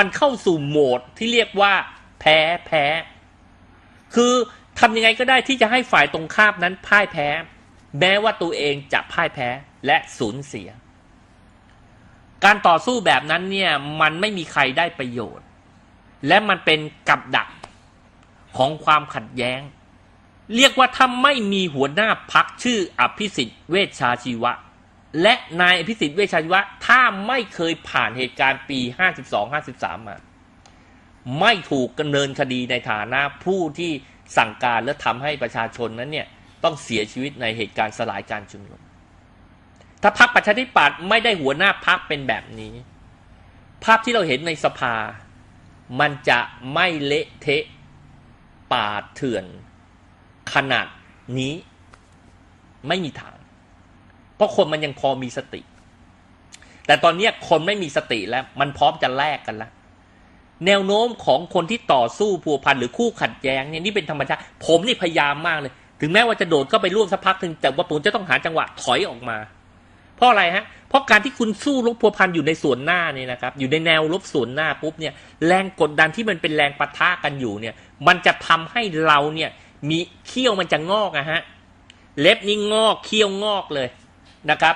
มันเข้าสู่โหมดที่เรียกว่า แพ้แพ้ คือทำยังไงก็ได้ที่จะให้ฝ่ายตรงข้ามนั้นพ่ายแพ้ แม้ว่าตัวเองจะพ่ายแพ้และสูญเสีย การต่อสู้แบบนั้นเนี่ย มันไม่มีใครได้ประโยชน์ และมันเป็นกับดักของความขัดแย้ง เรียกว่าถ้าไม่มีหัวหน้าพักชื่ออภิสิทธิ์เวชชาชีวะ และนายอภิสิทธิ์เวชชาชีวะ ถ้าไม่เคยผ่านเหตุการณ์ปี 52-53 มา ไม่ถูกดำเนินคดีในฐานะผู้ที่สั่งการและทำให้ประชาชนนั้นเนี่ยต้องเสียชีวิตในเหตุการณ์สลายการชุมนุม ถ้าพรรคประชาธิปัตย์ไม่ได้หัวหน้าพรรคเป็นแบบนี้ ภาพที่เราเห็นในสภา มันจะไม่เละเทะป่าเถื่อน ขนาดนี้ไม่มีทาง เพราะคนมันยังพอมีสติ แต่ตอนนี้คนไม่มีสติแล้ว มันพร้อมจะแลกกันแล้วแนวโน้มของคนที่ต่อสู้พัวพันหรือคู่ขัดแย้งเนี่ยนี่เป็นธรรมชาติผมนี่พยายามมากเลย ถึงแม้ว่าจะโดดเข้าไปร่วมสักพักหนึ่งแต่ว่าผมจะต้องหาจังหวะถอยออกมา เพราะอะไรฮะ เพราะการที่คุณสู้รบพัวพันอยู่ในส่วนหน้าเนี่ยนะครับ อยู่ในแนวรบส่วนหน้าปุ๊บเนี่ยแรงกดดันที่มันเป็นแรงปะทะกันอยู่เนี่ย มันจะทำให้เราเนี่ย มีเขี้ยวมันจะงอกอะฮะเล็บนี่งอกเขี้ยวงอกเลย นะครับ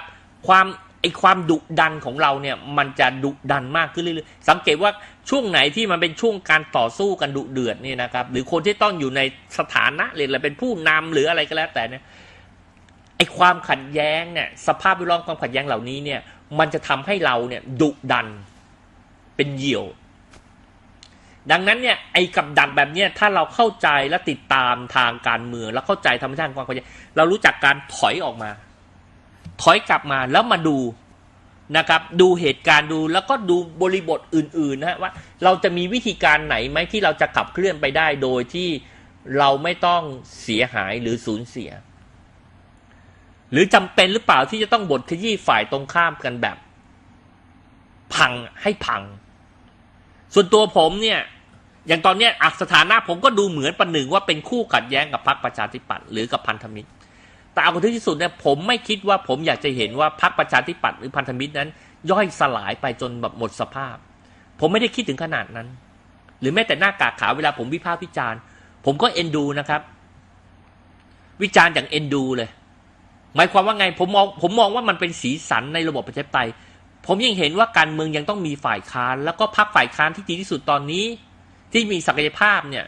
ความไอความดุดันของเราเนี่ยมันจะดุดันมากขึ้นเรื่อยๆสังเกตว่าช่วงไหนที่มันเป็นช่วงการต่อสู้กันดุเดือดเนี่ยนะครับ หรือคนที่ต้องอยู่ในสถานะหรืออะไรเป็นผู้นำหรืออะไรก็แล้วแต่เนี่ยไอความขัดแย้งเนี่ยสภาพแวดล้อมความขัดแย้งเหล่านี้เนี่ยมันจะทำให้เราเนี่ยดุดันเป็นเหยี่ยว ดังนั้นเนี่ยไอ้กับดักแบบเนี้ยถ้าเราเข้าใจและติดตามทางการเมืองแล้วเข้าใจธรรมชาติความขัดแย้งเรารู้จักการถอยออกมา ถอยกลับมาแล้วมาดูนะครับ ดูเหตุการณ์ดูแล้วก็ดูบริบทอื่นๆนะฮะว่า เราจะมีวิธีการไหนไหมที่เราจะขับเคลื่อนไปได้โดยที่เราไม่ต้องเสียหายหรือสูญเสีย หรือจำเป็นหรือเปล่าที่จะต้องบทขยี้ฝ่ายตรงข้ามกันแบบ พังให้พัง ส่วนตัวผมเนี่ยอย่างตอนนี้อักสถานะผมก็ดูเหมือนประหนึ่งว่าเป็นคู่ขัดแย้งกับพรรคประชาธิปัตย์หรือกับพันธมิตร แต่เอาที่สุดเนี่ยผมไม่คิดว่าผมอยากจะเห็นว่าพรรคประชาธิปัตย์หรือพันธมิตรนั้น ย่อยสลายไปจนแบบหมดสภาพ ผมไม่ได้คิดถึงขนาดนั้น หรือแม้แต่หน้ากากขาวเวลาผมวิพากษ์วิจารณ์ ผมก็เอ็นดูนะครับ วิจารณ์อย่างเอ็นดูเลย หมายความว่าไงผมมองผมมองว่ามันเป็นสีสันในระบบประชาธิปไตยผมยังเห็นว่าการเมืองยังต้องมีฝ่ายค้าน แล้วก็พรรคฝ่ายค้านที่ดีที่สุดตอนนี้ ที่มีศักยภาพเนี่ย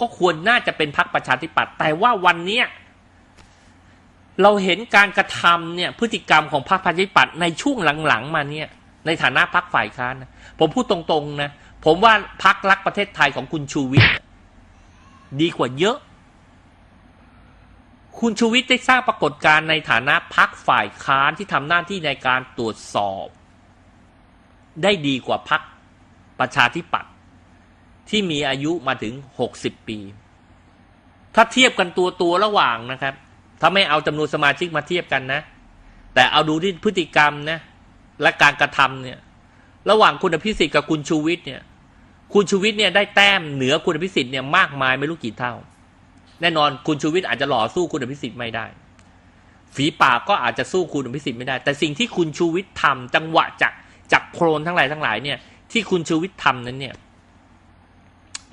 ก็ควรน่าจะเป็นพรรคประชาธิปัตย์แต่ว่าวันเนี้ย เราเห็นการกระทำเนี่ยพฤติกรรมของพรรคประชาธิปัตย์ในช่วงหลังๆ มาเนี่ยในฐานะพรรคฝ่ายค้านนะผมพูดตรงๆนะผมว่าพรรครักประเทศไทยของคุณชูวิทย์ดีกว่าเยอะ คุณชูวิทย์ได้สร้างปรากฏการณ์ในฐานะพักฝ่ายค้านที่ทำหน้าที่ในการตรวจสอบ ได้ดีกว่าพักประชาธิปัตย์ที่มีอายุมาถึงหกสิบปี ถ้าเทียบกันตัวตัวระหว่างนะครับ ถ้าไม่เอาจำนวนสมาชิกมาเทียบกันนะ แต่เอาดูที่พฤติกรรมนะ และการกระทำเนี่ย ระหว่างคุณอภิสิทธิ์กับคุณชูวิทย์เนี่ย คุณชูวิทย์เนี่ยได้แต้มเหนือคุณอภิสิทธิ์เนี่ยมากมายไม่รู้กี่เท่า แน่นอนคุณชูวิทย์อาจจะหล่อสู้คุณอภิสิทธิ์ไม่ได้ ฝีปากก็อาจจะสู้คุณอภิสิทธิ์ไม่ได้ แต่สิ่งที่คุณชูวิทย์ทำจังหวะจากจากโครนทั้งหลายทั้งหลายเนี่ย ที่คุณชูวิทย์ทำนั้นเนี่ย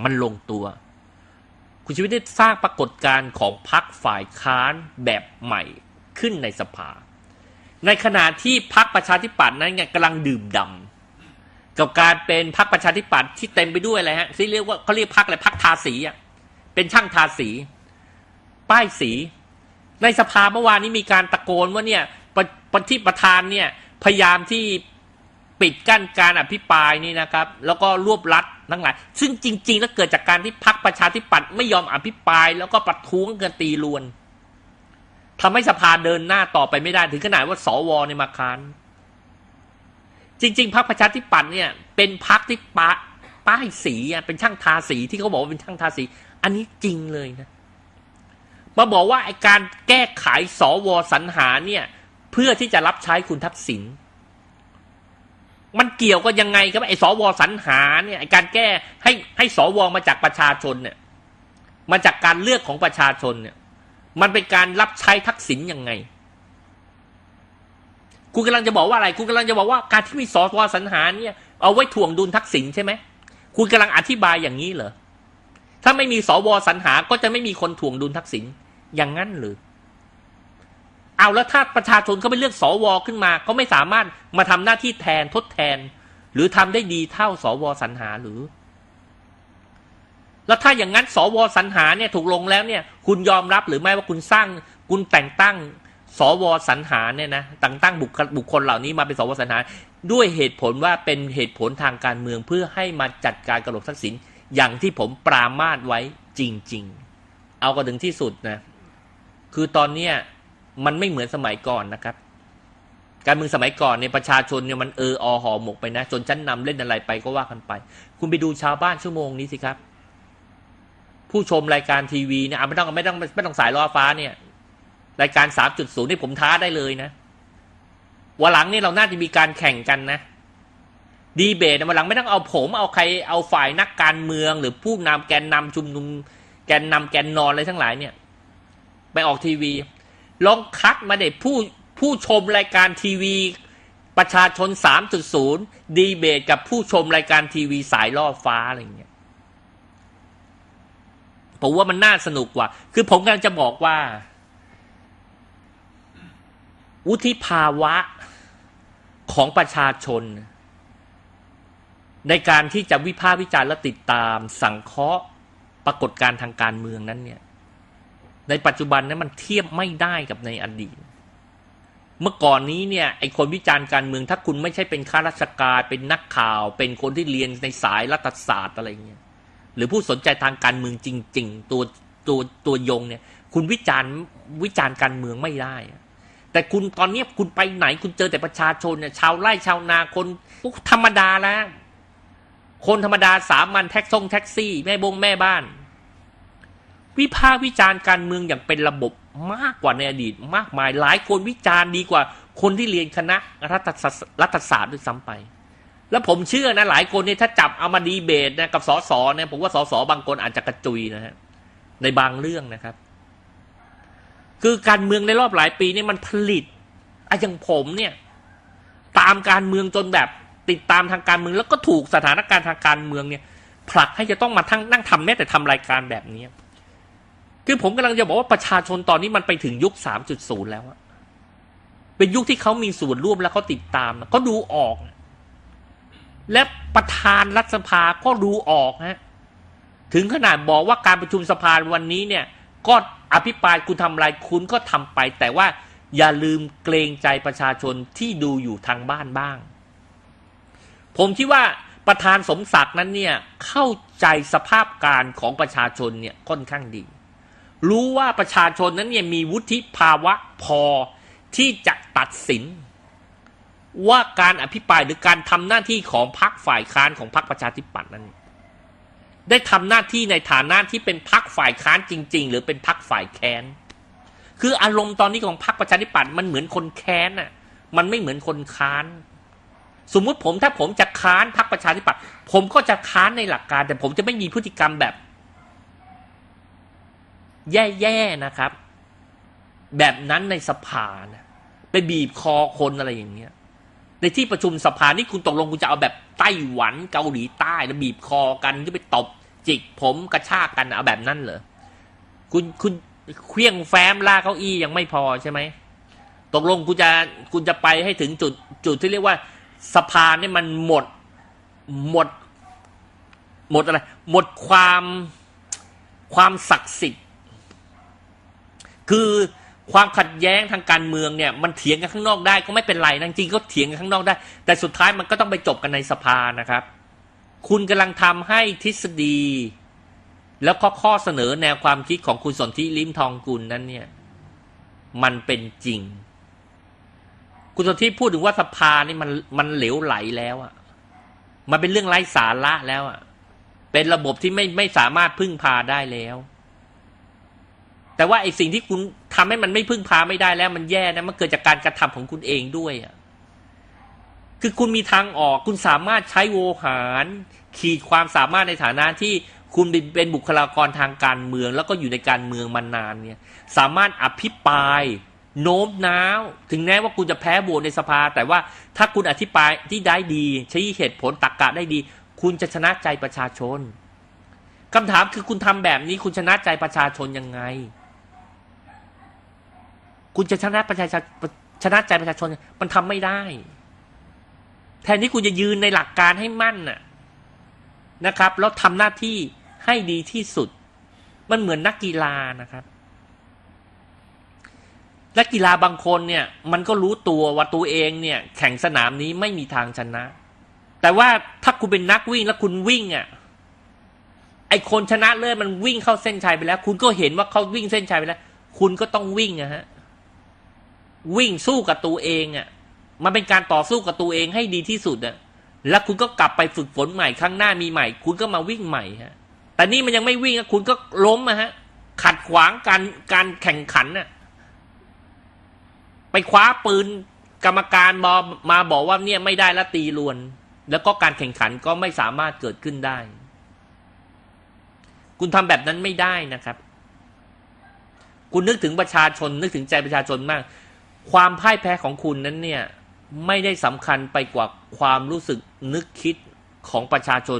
มันลงตัว คุณชูวิทย์ได้สร้างปรากฏการณ์ของพรรคฝ่ายค้านแบบใหม่ขึ้นในสภา ในขณะที่พรรคประชาธิปัตย์นั้นกำลังดื่มด่ำกับการเป็นพรรคประชาธิปัตย์ที่เต็มไปด้วยอะไรฮะที่เรียกว่าเขาเรียกพรรคอะไรพรรคทาสีอะเป็นช่างทาสี ป้ายสี ในสภาเมื่อวานนี้มีการตะโกนว่าเนี่ยปปฏิประธานเนี่ยพยายามที่ปิดกั้นการอภิปรายนี่นะครับ แล้วก็รวบรัด ทั้งหลาย ซึ่งจริง ๆ แล้วเกิดจากการที่พรรคประชาธิปัตย์ไม่ยอมอภิปราย แล้วก็ประท้วงกันตีลวนทำให้สภาเดินหน้าต่อไปไม่ได้ถึงขนาดว่าสวในยมาค้านจริง ๆพรรคประชาธิปัตย์เนี่ย เป็นพรรคที่ปะป้ายสีอะเป็นช่างทาสีที่เขาบอกว่าเป็นช่างทาสี อันนี้จริงเลยนะมาบอกว่าไอการแก้ไขสวสรรหาเนี่ย เพื่อที่จะรับใช้คุณทักษิณ มันเกี่ยวก็ยังไงครับไอ้สวสรรหาเนี่ยไอการแก้ให้ให้สวมาจากประชาชนเนี่ยมาจากการเลือกของประชาชนเนี่ย มันเป็นการรับใช้ทักษิณยังไง คุณกำลังจะบอกว่าอะไร คุณกำลังจะบอกว่าการที่มีสวสรรหาเนี่ย เอาไว้ถ่วงดุลทักษิณใช่ไหมคุณกำลังอธิบายอย่างนี้เหรอถ้าไม่มีสวสรรหาก็จะไม่มีคนถ่วงดุลทักษิณอย่างนั้นหรือ เอาแล้วถ้าประชาชนเขาไปเลือกสวขึ้นมาเขาไม่สามารถมาทำหน้าที่แทนทดแทน หรือทำได้ดีเท่าสวสรรหาหรือ แล้วถ้าอย่างนั้นสวสรรหาเนี่ยถูกลงแล้วเนี่ย คุณยอมรับหรือไม่ว่าคุณสร้างคุณแต่งตั้งสวสรรหาเนี่ยนะแต่งตั้งบุคบุคคลเหล่านี้มาเป็นสวสรรหา ด้วยเหตุผลว่าเป็นเหตุผลทางการเมืองเพื่อให้มาจัดการกระหลบทักษิณอย่างที่ผมปรามาสไว้จริง ๆ เอากระถึงที่สุดนะ คือตอนเนี้ย มันไม่เหมือนสมัยก่อนนะครับ การเมืองสมัยก่อนเนี่ยประชาชนเนี่ยมันเอออห่อหมกไปนะจนชั้นนำเล่นอะไรไปก็ว่ากันไป คุณไปดูชาวบ้านชั่วโมงนี้สิครับ ผู้ชมรายการทีวีเนี่ยไม่ต้องไม่ต้องไม่ต้องสายล้อฟ้าเนี่ย รายการสามจุดศูนย์นี่ผมท้าได้เลยนะวันหลังนี่เราน่าจะมีการแข่งกันนะดีเบตวันหลังไม่ต้องเอาผมเอาใครเอาฝ่ายนักการเมือง หรือผู้นำแกนนำชุมนุม แกนนำแกนนอนอะไรทั้งหลายเนี่ย ไปออกทีวี ลองคัดมาเด็ผู้ผู้ชมรายการทีวีประชาชน 3.0 ดีเบตกับผู้ชมรายการทีวีสายล่อฟ้าอะไรเงี้ยผมว่ามันน่าสนุกกว่า คือผมกำลังจะบอกว่า วุฒิภาวะของประชาชน ในการที่จะวิพากษ์วิจารณ์และติดตาม สังเคราะห์ปรากฏการณ์ทางการเมืองนั้นเนี่ย ในปัจจุบันนั้นมันเทียบไม่ได้กับในอดีต เมื่อก่อนนี้เนี่ยไอคนวิจารณ์การเมือง ถ้าคุณไม่ใช่เป็นข้าราชการเป็นนักข่าว เป็นคนที่เรียนในสายรัฐศาสตร์อะไรเงี้ยหรือผู้สนใจทางการเมืองจริง ๆ ตัวตัวตัวยงเนี่ย คุณวิจารณ์วิจารณ์การเมืองไม่ได้แต่คุณตอนนี้คุณไปไหนคุณเจอแต่ประชาชนเนี่ยชาวไร่ชาวนาคนธรรมดาแล้ว คนธรรมดาสามัญแท็กซ่งแท็กซี่ แม่บงแม่บ้าน วิพากษ์วิจารณ์การเมืองอย่างเป็นระบบมากกว่าในอดีตมากมาย หลายคนวิจารณ์ดีกว่าคนที่เรียนคณะรัฐศาสตร์รัฐศาสตร์ด้วยซ้ำไป แล้วผมเชื่อนะหลายคนเนี่ยถ้าจับเอามาดีเบตนะกับสสเนี่ยผมว่าสสบางคนอาจจะกระจุยนะฮะในบางเรื่องนะครับ คือการเมืองในรอบหลายปีเนี่ยมันผลิตอะอย่างผมเนี่ย ตามการเมืองจนแบบติดตามทางการเมือง แล้วก็ถูกสถานการณ์ทางการเมืองเนี่ย ผลักให้จะต้องมาทั้งนั่งทำแม้แต่ทำรายการแบบนี้ คือผมกำลังจะบอกว่าประชาชนตอนนี้มันไปถึงยุคสามจุดศูนย์แล้วเป็นยุคที่เขามีส่วนร่วมแล้วเขาติดตามเขาดูออก และประธานรัฐสภาก็ดูออกฮะถึงขนาดบอกว่าการประชุมสภาวันนี้เนี่ย ก็อภิปรายคุณทำอะไรคุณก็ทำไป แต่ว่าอย่าลืมเกรงใจประชาชนที่ดูอยู่ทางบ้านบ้าง ผมคิดว่าประธานสมศักดิ์นั้นเนี่ยเข้าใจสภาพการของประชาชนเนี่ยค่อนข้างดี รู้ว่าประชาชนนั้นเนี่ยมีวุฒิภาวะพอที่จะตัดสิน ว่าการอภิปรายหรือการทำหน้าที่ของพรรคฝ่ายค้านของพรรคประชาธิปัตย์นั้น ได้ทำหน้าที่ในฐานะที่เป็นพรรคฝ่ายค้านจริง ๆ หรือเป็นพรรคฝ่ายแค้นคืออารมณ์ตอนนี้ของพรรคประชาธิปัตย์มันเหมือนคนแค้นน่ะ มันไม่เหมือนคนค้าน สมมุติผมถ้าผมจะค้านพรรคประชาธิปัตย์ผมก็จะค้านในหลักการ แต่ผมจะไม่มีพฤติกรรมแบบ แย่ๆนะครับ แบบนั้นในสภานะไปบีบคอคนอะไรอย่างเงี้ย ในที่ประชุมสภานี่คุณตกลงคุณจะเอาแบบไต้หวันเกาหลีใต้แล้วบีบคอกันที่ไปตบจิกผมกระชากกันเอาแบบนั้นเหรอคุณคุณเคลี้ยงแฟ้มล่าเก้าอี้ยังไม่พอใช่ไหมตกลงคุณจะคุณจะไปให้ถึงจุดจุดที่เรียกว่าสภาเนี่ยมันหมดหมด หมดอะไร หมดความความศักดิ์สิทธิ์ คือความขัดแย้งทางการเมืองเนี่ยมันเถียงกันข้างนอกได้ก็ไม่เป็นไรนะจริงก็เถียงกันข้างนอกได้ แต่สุดท้ายมันก็ต้องไปจบกันในสภานะครับ คุณกำลังทำให้ทฤษฎี แล้วก็ข้อเสนอแนวความคิดของคุณสนธิลิมทองกุลนั้นเนี่ย มันเป็นจริง คุณสนธิพูดถึงว่าสภานี่มันมันเหลวไหลแล้วอะมันเป็นเรื่องไร้สาระแล้วอะเป็นระบบที่ไม่ไม่สามารถพึ่งพาได้แล้ว แต่ว่าไอ้สิ่งที่คุณทำให้มันไม่พึ่งพาไม่ได้แล้วมันแย่นะมันเกิดจากการกระทำของคุณเองด้วยอะคือคุณมีทางออกคุณสามารถใช้โวหาร ขีดความสามารถในฐานะที่คุณเป็นบุคลากรทางการเมือง แล้วก็อยู่ในการเมืองมานานเนี่ย สามารถอภิปราย โน้มน้าว ถึงแม้ว่าคุณจะแพ้โหวตในสภา แต่ว่าถ้าคุณอธิบายที่ได้ดี ใช้เหตุผลตรรกกะได้ดี คุณจะชนะใจประชาชนคำถามคือคุณทำแบบนี้คุณชนะใจประชาชนยังไง คุณจะชนะประชาชนชนะใจประชาชนมันทำไม่ได้ แทนที่คุณจะยืนในหลักการให้มั่นน่ะนะครับ แล้วทำหน้าที่ให้ดีที่สุด มันเหมือนนักกีฬานะครับนักกีฬาบางคนเนี่ยมันก็รู้ตัวว่าตัวเองเนี่ยแข่งสนามนี้ไม่มีทางชนะ แต่ว่าถ้าคุณเป็นนักวิ่งแล้วคุณวิ่งอะไอคนชนะเลิศมันวิ่งเข้าเส้นชัยไปแล้ว คุณก็เห็นว่าเขาวิ่งเส้นชัยไปแล้ว คุณก็ต้องวิ่งอะฮะ วิ่งสู้กับตัวเองอะ มันเป็นการต่อสู้กับตัวเองให้ดีที่สุดอะ แล้วคุณก็กลับไปฝึกฝนใหม่ครั้งหน้ามีใหม่ คุณก็มาวิ่งใหม่ฮะ แต่นี่มันยังไม่วิ่งอะคุณก็ล้มอะฮะ ขัดขวางการการแข่งขันน่ะ ไปคว้าปืนกรรมการมามาบอกว่าเนี่ยไม่ได้แล้วตีลวน แล้วก็การแข่งขันก็ไม่สามารถเกิดขึ้นได้ คุณทำแบบนั้นไม่ได้นะครับ คุณนึกถึงประชาชนนึกถึงใจประชาชนมาก ความพ่ายแพ้ของคุณนั้นเนี่ยไม่ได้สำคัญไปกว่าความรู้สึกนึกคิดของประชาชน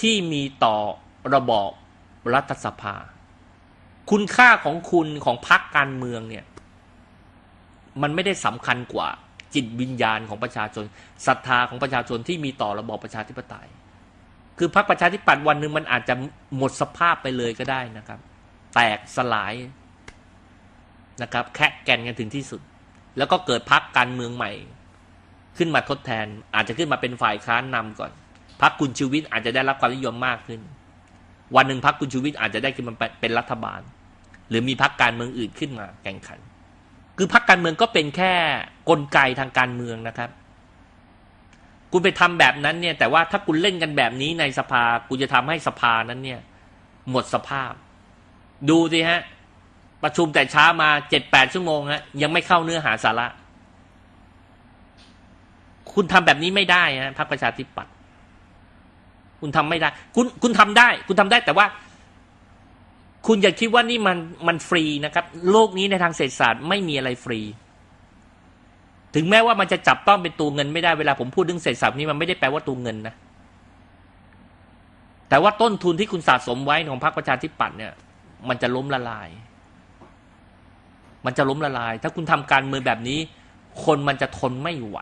ที่มีต่อระบอบรัฐสภา คุณค่าของคุณของพรรคการเมืองเนี่ย มันไม่ได้สำคัญกว่าจิตวิญญาณของประชาชนศรัทธาของประชาชนที่มีต่อระบอบประชาธิปไตย คือพรรคประชาธิปัตย์วันหนึ่งมันอาจจะหมดสภาพไปเลยก็ได้นะครับ แตกสลายนะครับ แค่แกนกันถึงที่สุด แล้วก็เกิดพรรคการเมืองใหม่ ขึ้นมาทดแทน อาจจะขึ้นมาเป็นฝ่ายค้านนำก่อนพรรคคุณชูวิทย์อาจจะได้รับความนิยมมากขึ้น วันหนึ่งพรรคคุณชูวิทย์อาจจะได้ขึ้นมาเป็นรัฐบาล หรือมีพรรคการเมืองอื่นขึ้นมาแข่งขัน คือพรรคการเมืองก็เป็นแค่กลไกทางการเมืองนะครับ คุณไปทำแบบนั้นเนี่ย แต่ว่าถ้าคุณเล่นกันแบบนี้ในสภาคุณจะทำให้สภานั้นเนี่ย หมดสภาพ ดูสิฮะ ประชุมแต่เช้ามาเจ็ดแปดชั่วโมงฮะยังไม่เข้าเนื้อหาสาระ คุณทำแบบนี้ไม่ได้ฮะพรรคประชาธิปัตย์คุณทำไม่ได้ คุณคุณทำได้ คุณทำได้แต่ว่า คุณอย่าคิดว่านี่มันมันฟรีนะครับ โลกนี้ในทางเศรษฐศาสตร์ไม่มีอะไรฟรี ถึงแม้ว่ามันจะจับต้องเป็นตัวเงินไม่ได้เวลาผมพูดเรื่องเศรษฐศาสตร์นี้มันไม่ได้แปลว่าตัวเงินนะแต่ว่าต้นทุนที่คุณสะสมไว้ของพรรคประชาธิปัตย์เนี่ย มันจะล้มละลาย มันจะล้มละลาย ถ้าคุณทำการเมืองแบบนี้ คนมันจะทนไม่ไหว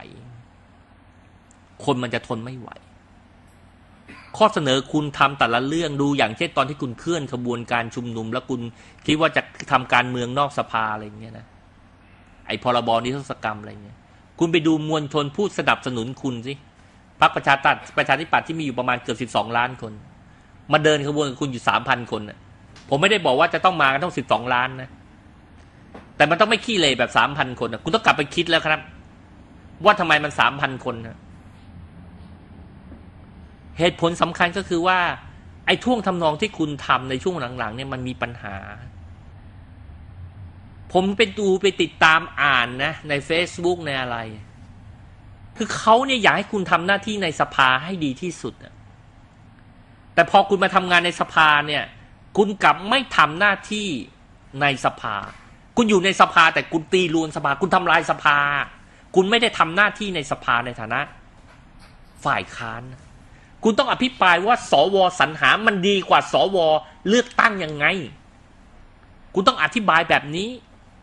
คนมันจะทนไม่ไหว ข้อเสนอคุณทำแต่ละเรื่องดูอย่างเช่นตอนที่คุณเคลื่อนขบวนการชุมนุม แล้วคุณคิดว่าจะทำการเมืองนอกสภาอะไรอย่างเงี้ยนะไอ้พรบนิรโทษกรรมอะไรเงี้ย คุณไปดูมวลชนพูดสนับสนุนคุณสิพรรคประชาธิปัตย์ประชาธิปัตย์ที่มีอยู่ประมาณเกือบสิบสองล้านคน มาเดินขบวนกับคุณอยู่สามพันคนนะผมไม่ได้บอกว่าจะต้องมากันต้องสิบสองล้านนะ แต่มันต้องไม่ขี้เลยแบบสามพันคนนะคุณต้องกลับไปคิดแล้วครับ ว่าทำไมมันสามพันคนนะเหตุผลสำคัญก็คือว่า ไอ้ท่วงทำนองที่คุณทำในช่วงหลังๆเนี่ยมันมีปัญหา ผมไปดูไปติดตามอ่านนะ ใน Facebook ในอะไร คือเขาเนี่ยอยากให้คุณทำหน้าที่ในสภาให้ดีที่สุดแต่พอคุณมาทำงานในสภาเนี่ย คุณกลับไม่ทำหน้าที่ในสภา คุณอยู่ในสภาแต่คุณตีรวนสภา คุณทำลายสภา คุณไม่ได้ทำหน้าที่ในสภาในฐานะ ฝ่ายค้าน คุณต้องอภิปรายว่าสวสรรหามันดีกว่าสวเลือกตั้งยังไง คุณต้องอธิบายแบบนี้